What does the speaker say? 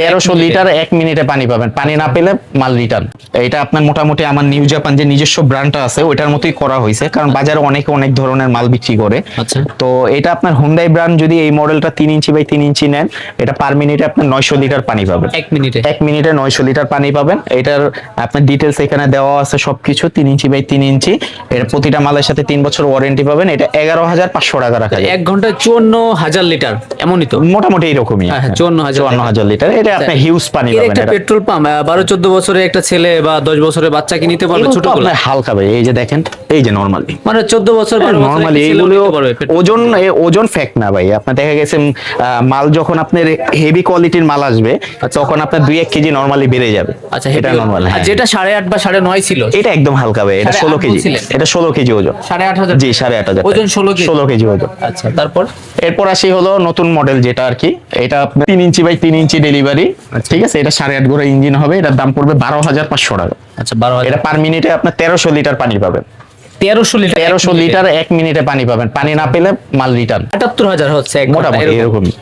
তেরোশো লিটার এক মিনিটে পানি পাবেন। পানি না পেলে মাল রিটার্ন। এটা আপনার মোটামুটি আমার নিউ জাপান যে নিজস্ব ব্র্যান্ডটা আছে ওইটার মতোই করা হয়েছে। কারণ বাজারে অনেকে অনেক ধরনের মাল বিক্রি করে। আচ্ছা। তো এটা আপনার হুন্ডাই ব্র্যান্ড যদি এই মডেলটা তিন ইঞ্চি বাই তিন ইঞ্চি নেন এটা পার মিনিটে আপনার নয়শো লিটার পানি পাবেন। এক মিনিটে। এক মিনিটে নয়শো লিটার পানি পাবেন। এটার আপনার ডিটেলস এখানে দেওয়া আছে সবকিছু তিন ইঞ্চি বাই তিন ইঞ্চি। এটা প্রতিটা মালের সাথে তিন বছর ওয়ারেন্টি পাবেন। এটা এগারো হাজার পাঁচশো টাকা রাখা যায় এক ঘন্টায় চুয়ান্ন হাজার লিটার এমনই তো? মোটামুটি এরকমই হ্যাঁ, হ্যাঁ, 54,000 চুয়ান্ন হাজার লিটার। এটা আপনি হিউজ পানি পাবেন একটা এটা। পেট্রোল পাম্প বারো চোদ্দ বছরের একটা ছেলে বা দশ বছরের বাচ্চা কি নিতে পারবে আপনার হালকা ভাই এই যে দেখেন এই যে নরমালি মানে চোদ্দ বছর বারো বছরের নরমালি এইগুলো। ওজন ওজন ফ্যাক্ট না ভাই। আপনার দেখা গেছে মাল যখন আপনার হেভি কোয়ালিটির মাল আসবে তখন আপনার দুই এক কেজি নরমালি বেড়ে যাবে। আচ্ছা এটা নরমাল আর যেটা সাড়ে আট বা সাড়ে নয় ছিল এটা একদম হালকা ভাই এটা সাড়ে ষোলো আট কেজি। এটা ষোলো কেজি ওজন। সাড়ে আট হাজার জি সাড়ে আট হাজার। ওজন 16 কেজি? ষোলো কেজি ওজন। আচ্ছা তারপর? এরপর আসি হলো নতুন মডেল যেটা আর কি। এটা আপনার তিন ইঞ্চি বাই তিন ইঞ্চি ডেলিভারি ঠিক আছে? এটা সাড়ে আট গোড়া ইঞ্জিন হবে এটার দাম পড়বে বারো হাজার পাঁচশো টাকা। আচ্ছা বারো হাজার। এটা পার মিনিটে আপনার তেরোশো লিটার পানি পাবেন। তেরোশো লিটার তেরোশো লিটার এক মিনিটে পানি পাবেন। পানি না পেলে মাল রিটার্ন আটাত্তর হাজার হচ্ছে মোটামুটি এরকমই।